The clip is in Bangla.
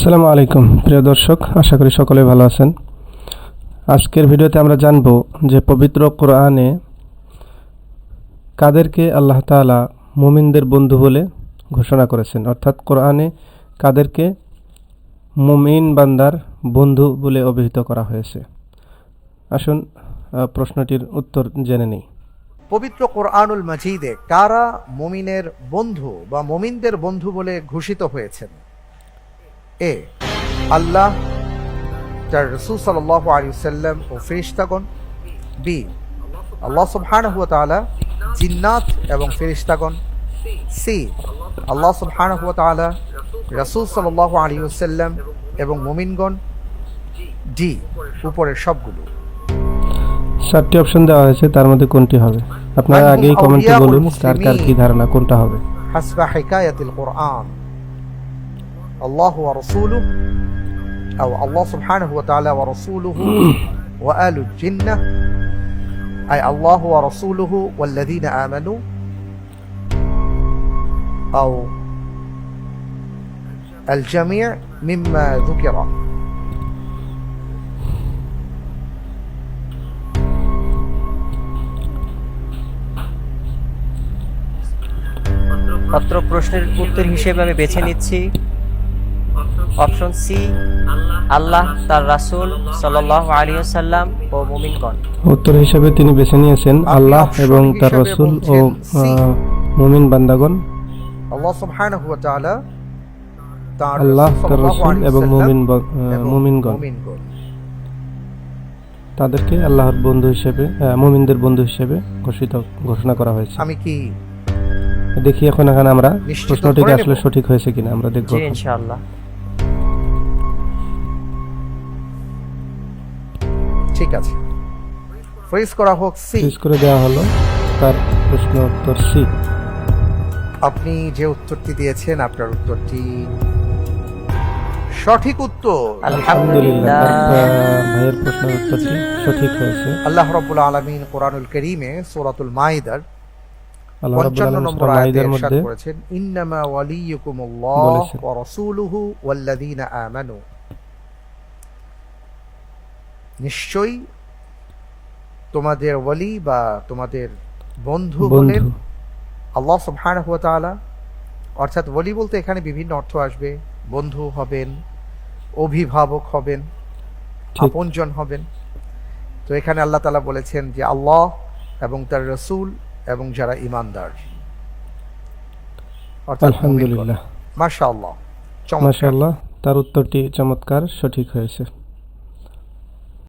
আসসালামু আলাইকুম, প্রিয় দর্শক, আশা করি সকলে ভালো আছেন। আজকের ভিডিওতে আমরা জানব যে পবিত্র কোরআনে কাদেরকে আল্লাহ তাআলা মুমিনদের বন্ধু বলে ঘোষণা করেছেন। অর্থাৎ কোরআনে কাদেরকে মুমিন বান্দার বন্ধু বলে অভিহিত করা হয়েছে। আসুন প্রশ্নটির উত্তর জেনে নিই। পবিত্র কোরআনুল মাজিদে কারা মমিনের বন্ধু বা মমিনদের বন্ধু বলে ঘোষিত হয়েছেন? এ আল্লাহ তার রসুল সাল আলী সাল্লাম ও ফেরিস্তাগণ বি আল্লাহ সুবহান হুয়া তালা জিন্নাত এবং ফেরিস্তাগণ সি আল্লাহ সুবহান হুয়া তালা রসুল সাল আলী সাল্লাম এবং মোমিনগণ ডি উপরের সবগুলো। সাতটি অপশন দেওয়া হয়েছে তার মধ্যে কোনটি হবে? আপনারা আগেই কমেন্টে বলুন কার কার কি ধারণা কোনটা হবে? হাসবা হিকায়াতিল কোরআন। القرآن الله ورسوله أو الله سبحانه وتعالى ورسوله وآل الجنة أي الله ورسوله والذين آمنوا أو الجميع مما ذكر অত্র প্রশ্নের উত্তর হিসেবে আমি বেছে নিচ্ছি অপশন সি আল্লাহ তার রাসূল সাল্লাল্লাহু আলাইহি ওয়াসাল্লাম ও মুমিনগণ। উত্তর হিসেবে তিনি বেছে নিয়েছেন আল্লাহ এবং তার রসুল ও মুমিন বান্দাগণ। আল্লাহ সুবহানাহু ওয়া তাআলা তার আল্লাহ তার রসুল এবং মুমিন মুমিনগণ। তাদেরকে আল্লাহর বন্ধু হিসেবে মুমিনদের বন্ধু হিসেবে ঘোষিত ঘোষণা করা হয়েছে। আমি কি? দেখি এখন এখানে আমরা নিশ্চিত প্রশ্নটিকে আসলে সঠিক হয়েছে কিনা আমরা দেখব ইনশাআল্লাহ। ঠিক আছে। ফ্রিজ করা হোক সি। ফিজ করে দেওয়া হলো তার প্রশ্ন উত্তর সি। আপনি যে উত্তরটি দিয়েছেন আপনার উত্তরটি সঠিক উত্তর। আলহামদুলিল্লাহ। ভাইয়ের প্রশ্নের উত্তরটি সঠিক হয়েছে। আল্লাহ রাব্বুল আলামিন কোরআনুল কারীমে সূরাতুল মাইদার করেছেন ইন্নামা ওয়ালিয়ুকুমুল্লাহ ওয়া রাসূলুহু ওয়াল্লাযীনা আমানু। নিশ্চয়ই তোমাদের ওয়ালি বা তোমাদের বন্ধু হলেন আল্লাহ সুবহানাহু ওয়া তাআলা অর্থাৎ ওলি বলতে এখানে বিভিন্ন অর্থ আসবে। বন্ধু হবেন অভিভাবক হবেন আপনজন হবেন। তো এখানে আল্লাহ তাআলা বলেছেন যে আল্লাহ এবং তার রসূল এবং যারা ইমানদার অর্থাৎ আলহামদুলিল্লাহ। মাশাআল্লাহ চমৎকার। মাশাআল্লাহ তার উত্তরটি চমৎকার সঠিক হয়েছে।